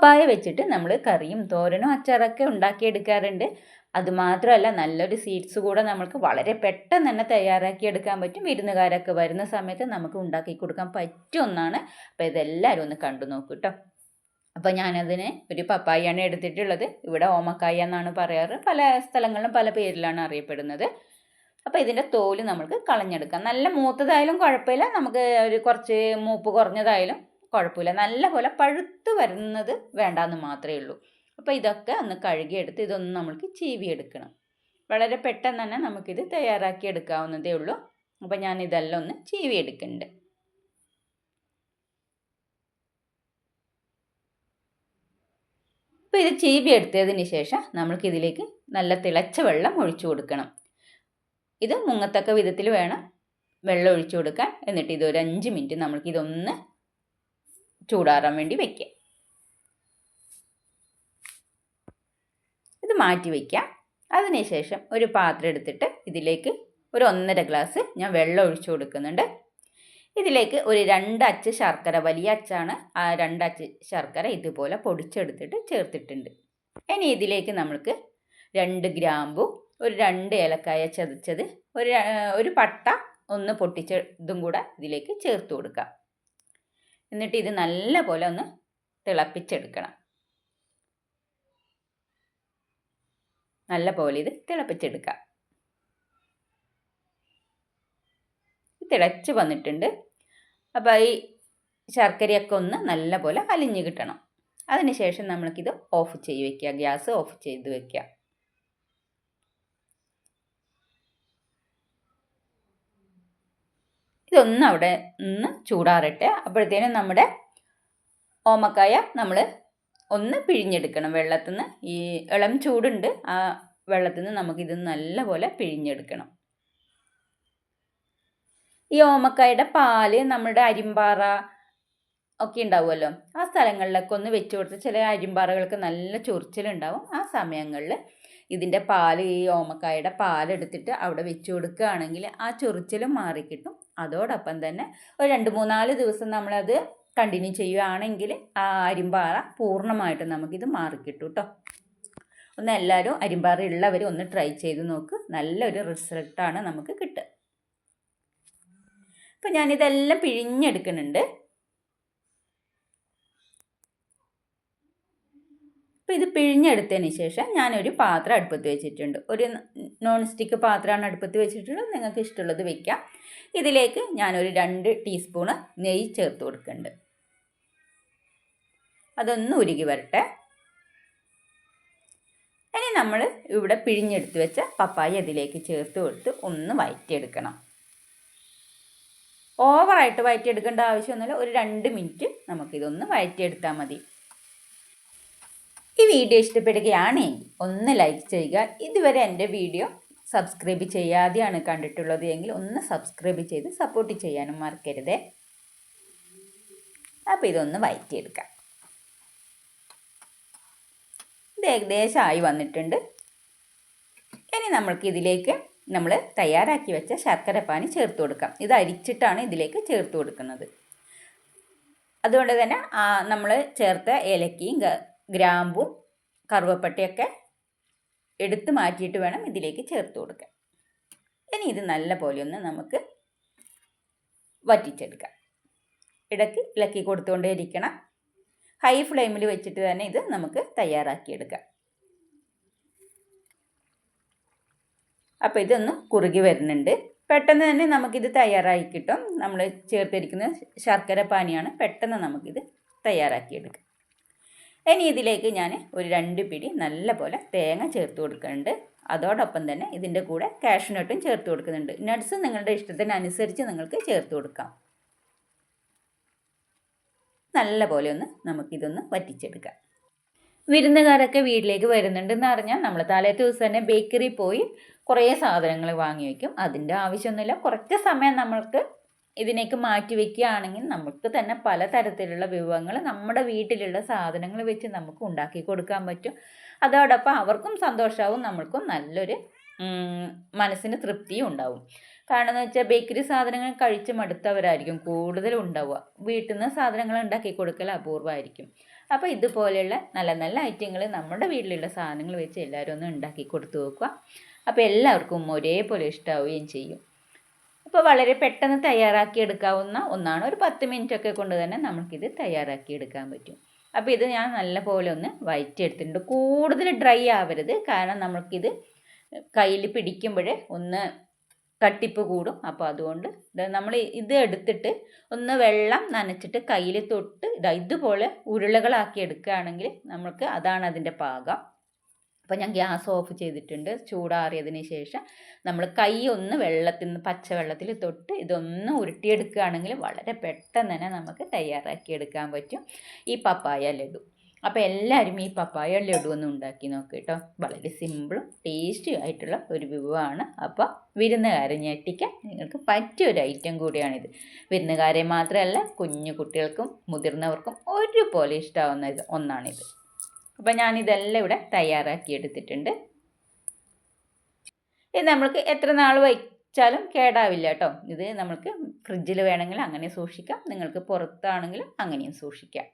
പപ്പായ വെച്ചിട്ട് നമ്മൾ കറിയും തോരനും അച്ചാറൊക്കെ ഉണ്ടാക്കിയെടുക്കാറുണ്ട്. അതുമാത്രമല്ല നല്ലൊരു സീഡ്സ് കൂടെ നമുക്ക് വളരെ പെട്ടെന്ന് തന്നെ തയ്യാറാക്കി എടുക്കാൻ പറ്റും. വിരുന്നുകാരൊക്കെ വരുന്ന സമയത്ത് നമുക്ക് ഉണ്ടാക്കി കൊടുക്കാൻ പറ്റും ഒന്നാണ്. അപ്പോൾ ഇതെല്ലാവരും ഒന്ന് കണ്ടു നോക്കൂ കേട്ടോ അപ്പോൾ ഞാനതിന് ഒരു പപ്പായാണ് എടുത്തിട്ടുള്ളത്. ഇവിടെ ഓമക്കായ എന്നാണ് പറയാറ്. പല സ്ഥലങ്ങളിലും പല പേരിലാണ് അറിയപ്പെടുന്നത്. അപ്പോൾ ഇതിന്റെ തോൽ നമുക്ക് കളഞ്ഞെടുക്കാം. നല്ല മൂത്തതായാലും കുഴപ്പമില്ല. നമുക്ക് ഒരു കുറച്ച് മൂപ്പ് കുറഞ്ഞതായാലും കുഴപ്പമില്ല. നല്ല പോലെ പഴുത്ത് വരുന്നത് വേണ്ടാന്ന് മാത്രമേ ഉള്ളൂ. അപ്പോൾ ഇതൊക്കെ ഒന്ന് കഴുകിയെടുത്ത് ഇതൊന്ന് നമുക്ക് ചീവിയെടുക്കണം. വളരെ പെട്ടെന്ന് തന്നെ നമുക്കിത് തയ്യാറാക്കി എടുക്കാവുന്നതേ ഉള്ളൂ. അപ്പോൾ ഞാൻ ഇതെല്ലാം ഒന്ന് ചീവിയെടുക്കുന്നുണ്ട്. അപ്പോൾ ഇത് ചീവി എടുത്തതിന് ശേഷം നമ്മൾക്കിതിലേക്ക് നല്ല തിളച്ച വെള്ളം ഒഴിച്ചു കൊടുക്കണം. ഇത് മുങ്ങത്തക്ക വിധത്തിൽ വേണം വെള്ളം ഒഴിച്ചു കൊടുക്കാൻ. എന്നിട്ട് ഇത് ഒരു അഞ്ച് മിനിറ്റ് നമ്മൾക്കിതൊന്ന് ചൂടാറാൻ വേണ്ടി വെക്കാം ഇത് മാറ്റി വയ്ക്കുക അതിനുശേഷം ഒരു പാത്രം എടുത്തിട്ട് ഇതിലേക്ക് ഒരു ഒന്നര ഗ്ലാസ് ഞാൻ വെള്ളം ഒഴിച്ചു കൊടുക്കുന്നുണ്ട്. ഇതിലേക്ക് ഒരു രണ്ട് അച്ച് ശർക്കര വലിയ അച്ചാണ് ആ രണ്ട് അച്ച് ശർക്കര ഇതുപോലെ പൊടിച്ചെടുത്തിട്ട് ചേർത്തിട്ടുണ്ട്. ഇനി ഇതിലേക്ക് നമ്മൾക്ക് രണ്ട് ഗ്രാമ്പു ഒരു രണ്ട് ഏലക്കായ ചതച്ചത് ഒരു ഒരു പട്ട ഒന്ന് പൊട്ടിച്ചതും കൂടെ ഇതിലേക്ക് ചേർത്ത് കൊടുക്കാം. എന്നിട്ട് ഇത് നല്ല പോലെ ഒന്ന് തിളപ്പിച്ചെടുക്കണം. നല്ല പോലെ ഇത് തിളപ്പിച്ചെടുക്കാം. തിളച്ച് വന്നിട്ടുണ്ട്. അപ്പോൾ ഈ ശർക്കരയൊക്കെ ഒന്ന് നല്ല പോലെ അലിഞ്ഞ് കിട്ടണം. അതിനുശേഷം നമ്മൾക്കിത് ഓഫ് ചെയ്ത് വെക്കുക. ഗ്യാസ് ഓഫ് ചെയ്ത് വെക്കുക. ഇതൊന്ന് അവിടെ നിന്ന് ചൂടാറട്ടെ. അപ്പോഴത്തേനും നമ്മുടെ ഓമക്കായ നമ്മൾ ഒന്ന് പിഴിഞ്ഞെടുക്കണം. വെള്ളത്തിൽ നിന്ന് ഈ ഇളം ചൂടുണ്ട്. ആ വെള്ളത്തിൽ നിന്ന് നമുക്കിത് നല്ലപോലെ പിഴിഞ്ഞെടുക്കണം. ഈ ഓമക്കായുടെ പാൽ നമ്മുടെ അരിമ്പാറ ഒക്കെ ഉണ്ടാവുമല്ലോ. ആ സ്ഥലങ്ങളിലൊക്കെ ഒന്ന് വെച്ച് കൊടുത്ത് ചില അരിമ്പാറകൾക്ക് നല്ല ചൊറിച്ചിലുണ്ടാവും. ആ സമയങ്ങളിൽ ഇതിന്റെ പാൽ ഈ ഓമക്കായുടെ പാലെടുത്തിട്ട് അവിടെ വെച്ച് കൊടുക്കുകയാണെങ്കിൽ ആ ചൊറിച്ചിലും മാറിക്കിട്ടും അതോടൊപ്പം തന്നെ ഒരു രണ്ട് മൂന്നാൽ ദിവസം നമ്മളത് കണ്ടിന്യൂ ചെയ്യുകയാണെങ്കിൽ ആ അരിമ്പാറ പൂർണമായിട്ട് നമുക്കിത് മാറിക്കിട്ടും കേട്ടോ ഒന്ന് എല്ലാവരും അരിമ്പാറ ഉള്ളവർ ഒന്ന് ട്രൈ ചെയ്ത് നോക്ക്. നല്ലൊരു റിസൾട്ടാണ് നമുക്ക് കിട്ടുക. അപ്പം ഞാനിതെല്ലാം പിഴിഞ്ഞെടുക്കുന്നുണ്ട്. അപ്പോൾ ഇത് പിഴിഞ്ഞെടുത്തതിന് ശേഷം ഞാനൊരു പാത്രം അടുപ്പത്ത് വെച്ചിട്ടുണ്ട്. ഒരു നോൺ സ്റ്റിക്ക് പാത്രമാണ് അടുപ്പത്ത് വെച്ചിട്ടുള്ളത്. നിങ്ങൾക്ക് ഇഷ്ടമുള്ളത് വെക്കാം. ഇതിലേക്ക് ഞാനൊരു രണ്ട് ടീസ്പൂണ് നെയ്യ് ചേർത്ത് കൊടുക്കുന്നുണ്ട്. അതൊന്ന് ഉരുകി വരട്ടെ. ഇനി നമ്മൾ ഇവിടെ പിഴിഞ്ഞെടുത്ത് വെച്ച പപ്പായ ഇതിലേക്ക് ചേർത്ത് കൊടുത്ത് ഒന്ന് വയറ്റിയെടുക്കണം. ഓവറായിട്ട് വയറ്റിയെടുക്കേണ്ട ആവശ്യമൊന്നുമില്ല. ഒരു രണ്ട് മിനിറ്റ് നമുക്കിതൊന്ന് വയറ്റിയെടുത്താൽ മതി. ഈ വീഡിയോ ഇഷ്ടപ്പെടുകയാണെങ്കിൽ ഒന്ന് ലൈക്ക് ചെയ്യുക. ഇതുവരെ എന്റെ വീഡിയോ സബ്സ്ക്രൈബ് ചെയ്യാതെയാണ് കണ്ടിട്ടുള്ളത് എങ്കിൽ ഒന്ന് സബ്സ്ക്രൈബ് ചെയ്ത് സപ്പോർട്ട് ചെയ്യാനും മറക്കരുതേ. അപ്പോൾ ഇതൊന്ന് വയറ്റിയെടുക്കാം. ഇത് ഏകദേശം ആയി വന്നിട്ടുണ്ട്. ഇനി നമ്മൾക്ക് ഇതിലേക്ക് നമ്മൾ തയ്യാറാക്കി വെച്ച ശർക്കര പാനി ചേർത്ത് കൊടുക്കാം. ഇത് അരിച്ചിട്ടാണ് ഇതിലേക്ക് ചേർത്ത് കൊടുക്കുന്നത്. അതുകൊണ്ട് തന്നെ നമ്മൾ ചേർത്ത ഏലക്കയും ഗ്രാമ്പും കറുവപ്പട്ടയൊക്കെ എടുത്ത് മാറ്റിയിട്ട് വേണം ഇതിലേക്ക് ചേർത്ത് കൊടുക്കാൻ. ഇനി ഇത് നല്ല പോലെ ഒന്ന് നമുക്ക് വറ്റിച്ചെടുക്കാം. ഇടയ്ക്ക് ഇളക്കി കൊടുത്തുകൊണ്ടേ ഇരിക്കണം. ഹൈ ഫ്ലെയിമിൽ വെച്ചിട്ട് തന്നെ ഇത് നമുക്ക് തയ്യാറാക്കിയെടുക്കാം. അപ്പോൾ ഇതൊന്ന് കുറുകി വരുന്നുണ്ട്. പെട്ടെന്ന് തന്നെ നമുക്കിത് തയ്യാറായി കിട്ടും. നമ്മൾ ചേർത്തിരിക്കുന്ന ശർക്കര പാനിയാണ് പെട്ടെന്ന് നമുക്കിത് തയ്യാറാക്കിയെടുക്കാം. ഇനി ഇതിലേക്ക് ഞാൻ ഒരു രണ്ട് പിടി നല്ല പോലെ തേങ്ങ ചേർത്ത് കൊടുക്കുന്നുണ്ട്. അതോടൊപ്പം തന്നെ ഇതിന്റെ കൂടെ കാഷ്നട്ടും ചേർത്ത് കൊടുക്കുന്നുണ്ട്. നട്ട്സ് നിങ്ങളുടെ ഇഷ്ടത്തിനനുസരിച്ച് നിങ്ങൾക്ക് ചേർത്ത് കൊടുക്കാം. നല്ല പോലെ ഒന്ന് നമുക്കിതൊന്ന് വറ്റിച്ചെടുക്കാം. വിരുന്നുകാരൊക്കെ വീട്ടിലേക്ക് വരുന്നുണ്ടെന്ന് അറിഞ്ഞാൽ നമ്മൾ തലേത്തെ ദിവസം തന്നെ ബേക്കറി പോയി കുറേ സാധനങ്ങൾ വാങ്ങി വയ്ക്കും. അതിന്റെ ആവശ്യമൊന്നുമില്ല. കുറച്ച് സമയം നമ്മൾക്ക് ഇതിനേക്ക് മാറ്റി വെക്കുകയാണെങ്കിൽ നമുക്ക് തന്നെ പലതരത്തിലുള്ള വിഭവങ്ങൾ നമ്മുടെ വീട്ടിലുള്ള സാധനങ്ങൾ വെച്ച് നമുക്ക് ഉണ്ടാക്കി കൊടുക്കാൻ പറ്റും. അതോടൊപ്പം അവർക്കും സന്തോഷമാവും നമ്മൾക്കും നല്ലൊരു മനസ്സിന് തൃപ്തിയും ഉണ്ടാവും. കാരണം എന്ന് വെച്ചാൽ ബേക്കറി സാധനങ്ങൾ കഴിച്ച് മടുത്തവരായിരിക്കും കൂടുതലും ഉണ്ടാവുക. വീട്ടിൽ നിന്ന് സാധനങ്ങൾ ഉണ്ടാക്കി കൊടുക്കൽ അപൂർവമായിരിക്കും അപ്പോൾ ഇതുപോലെയുള്ള നല്ല നല്ല ഐറ്റങ്ങൾ നമ്മുടെ വീട്ടിലുള്ള സാധനങ്ങൾ വെച്ച് എല്ലാവരും ഒന്ന് ഉണ്ടാക്കി കൊടുത്തു നോക്കുക. അപ്പോൾ എല്ലാവർക്കും ഒരേപോലെ ഇഷ്ടാവുകയും ചെയ്യും. അപ്പോൾ വളരെ പെട്ടെന്ന് തയ്യാറാക്കി എടുക്കാവുന്ന ഒന്നാണ്. ഒരു പത്ത് മിനിറ്റ് ഒക്കെ കൊണ്ട് തന്നെ നമുക്കിത് തയ്യാറാക്കി എടുക്കാൻ പറ്റും. അപ്പോൾ ഇത് ഞാൻ നല്ലപോലെ ഒന്ന് വയറ്റിയെടുത്തിട്ടുണ്ട് കൂടുതൽ ഡ്രൈ ആവരുത്. കാരണം നമുക്കിത് കയ്യിൽ പിടിക്കുമ്പോൾ ഒന്ന് കട്ടിപ്പ് കൂടും. അപ്പോൾ അതുകൊണ്ട് നമ്മൾ ഇത് എടുത്തിട്ട് ഒന്ന് വെള്ളം നനച്ചിട്ട് കയ്യിൽ തൊട്ട് ഇതാ ഇതുപോലെ ഉരുളകളാക്കി എടുക്കുകയാണെങ്കിൽ നമുക്ക് അതാണ് അതിന്റെ പാകം. അപ്പോൾ ഞാൻ ഗ്യാസ് ഓഫ് ചെയ്തിട്ടുണ്ട്. ചൂടാറിയതിന് ശേഷം നമ്മൾ കൈ ഒന്ന് വെള്ളത്തിൽ നിന്ന് പച്ചവെള്ളത്തിൽ തൊട്ട് ഇതൊന്ന് ഉരുട്ടിയെടുക്കുകയാണെങ്കിൽ വളരെ പെട്ടെന്ന് തന്നെ നമുക്ക് തയ്യാറാക്കിയെടുക്കാൻ പറ്റും. ഈ പപ്പായ ലഡു. അപ്പോൾ എല്ലാവരും ഈ പപ്പായ ലഡു ഒന്ന് ഉണ്ടാക്കി നോക്കുക കേട്ടോ. വളരെ സിമ്പിളും ടേസ്റ്റി ആയിട്ടുള്ള ഒരു വിഭവമാണ്. അപ്പോൾ വിരുന്നുകാരെ ഞെട്ടിക്കാൻ നിങ്ങൾക്ക് പറ്റിയ ഒരു ഐറ്റം കൂടിയാണിത്. വിരുന്നുകാരെ മാത്രമല്ല കുഞ്ഞു കുട്ടികൾക്കും മുതിർന്നവർക്കും ഒരുപോലെ ഇഷ്ടമാവുന്ന ഒന്നാണിത്. അപ്പോൾ ഞാനിതെല്ലാം ഇവിടെ തയ്യാറാക്കി എടുത്തിട്ടുണ്ട് ഇത് നമ്മൾക്ക് എത്ര നാൾ വയ്ച്ചാലും കേടാവില്ല കേട്ടോ. ഇത് നമ്മൾക്ക് ഫ്രിഡ്ജിൽ വേണമെങ്കിൽ അങ്ങനെ സൂക്ഷിക്കാം. നിങ്ങൾക്ക് പുറത്താണെങ്കിലും അങ്ങനെയും സൂക്ഷിക്കാം.